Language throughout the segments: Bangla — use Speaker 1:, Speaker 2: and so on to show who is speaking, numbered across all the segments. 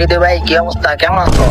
Speaker 1: এই দে ভাই কি অবস্থা কেমন আছো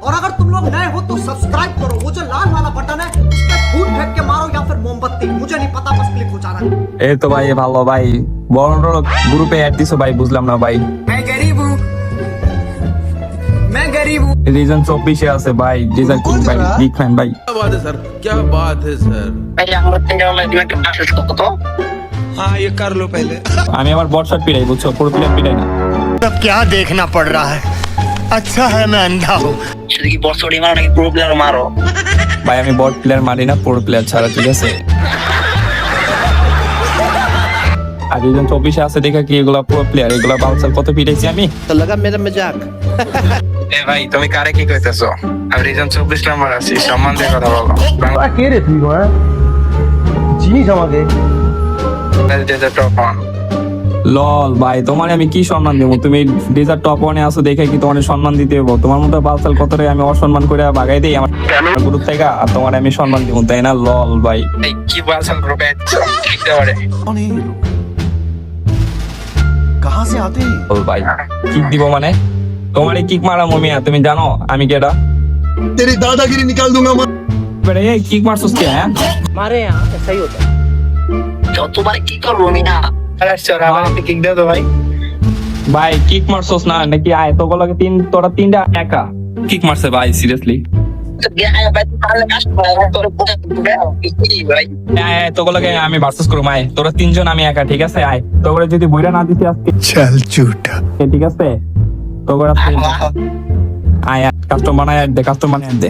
Speaker 2: और अगर तुम लोग नए हो तो सब्सक्राइब करो वो जो लाल वाला बटन है उस पर फूट फेंक के मारो या फिर मोमबत्ती मुझे नहीं पता बस क्लिक हो जाना है
Speaker 3: এই তো ভাই ভালো ভাই বড় গ্রুপে অ্যাড দিছো ভাই বুঝলাম না ভাই
Speaker 4: मैं गरीब हूँ मैं गरीब हूँ
Speaker 3: রিজন চব্বিশে আছে ভাই ডিজাইন কিং ভাই বিগ ফ্যান ভাই
Speaker 5: क्या बात है सर क्या बात है सर
Speaker 1: ভাই আমার তিনটা অনলাইন তুমি একটা পাশে কত
Speaker 4: हाँ ये कर लो पहले
Speaker 3: আমি আমার বট শট পিড়াই বুঝছো পুরো প্লেয়ার পিড়াই না
Speaker 6: अब क्या देखना पड़ रहा है আচ্ছা হ্যাঁ ম্যান দাও।
Speaker 1: শুধু কি বট মারো নাকি প্রো প্লেয়ার মারো?
Speaker 3: ভাই আমি বট প্লেয়ার মারি না প্রো প্লেয়ার ছাড়া ঠিক আছে? আর দুজন চব্বিশে আছে দেখা কি এগুলা প্রো প্লেয়ার এগুলা বাউন্সার কত পিটাইছি আমি?
Speaker 7: তো লাগা মেরা মজাক।
Speaker 8: এ ভাই তুমি কারে কি কইতেছো? আমি রিজন চব্বিশ নাম্বার আছি সম্মান দিয়ে কথা বলো।
Speaker 9: কে রে তুই হ্যাঁ? জিনিস আমাকে।
Speaker 8: টপ অন
Speaker 3: লল ভাই তোমার আমি কি সম্মান দেবো? তুমি ডিজার টপ ওয়ানে আসো দেখে কি তোমার সম্মান দিতে হব? তোমার মতো বালসাল কতটাই আমি অসম্মান করে বাগাই দিই আমার গুরু থেকে? আর তোমার আমি সম্মান দেবো তাই না লল ভাই?
Speaker 8: কি বালসাল
Speaker 9: কাহা সে আতে?
Speaker 3: ও ভাই কিক দিব মানে? তোমারে কিক মারা মমিয়া তুমি জানো আমি কেডা?
Speaker 6: তেরি দাদাগিরি নিকাল
Speaker 3: দুঙ্গা বেড়ে কিক মারছস কে হ্যাঁ?
Speaker 7: মারে হ্যাঁ
Speaker 1: যতবার করব
Speaker 8: কিক ভাই
Speaker 3: কিক মারছস না নাকি আয় তিন তোরা তিনটা একা। কিক মারছে ভাই সিরিয়াসলি আমি ভার্সেস করুম আয়। তোরা তিনজন আমি একা ঠিক আছে? আয়। তোরা যদি বইরা না দিতে আজকে।
Speaker 6: চাল চুটা।
Speaker 3: ঠিক আছে? তোরা আয় কাস্টম বানায় দে কাস্টম বানায় দে।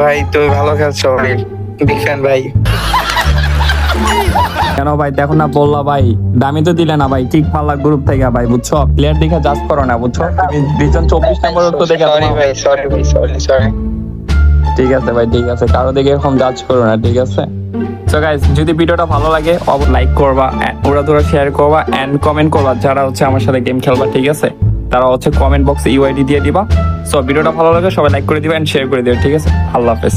Speaker 8: ভাই তুমি ভালো খেলছো ভাই।
Speaker 3: কেন ভাই দেখো না বললা ভাই দামি তো দিলে না ভাই ঠিক মাল্লা গ্রুপ থেকে ভাই বুঝছ? প্লেয়ার দেখে জাজ করো না বুঝছ? তুমি চব্বিশ নম্বর তো দেখে
Speaker 8: সরি ভাই সরি ভাই সরি সরি
Speaker 3: ঠিক আছে ভাই ঠিক আছে কারও এখন জাজ করো না ঠিক আছে? সো গাইস যদি ভিডিওটা ভালো লাগে লাইক করবা ওরা তোরা শেয়ার করবা এন্ড কমেন্ট করবা যারা হচ্ছে আমার সাথে গেম খেলবা ঠিক আছে? তারা হচ্ছে কমেন্ট বক্সে ইউআইডি দিয়ে দিবা। সো ভিডিওটা ভালো লাগে, সবাই লাইক করে দিবা এন্ড শেয়ার করে দিবা ঠিক আছে? আল্লাহ হাফেজ।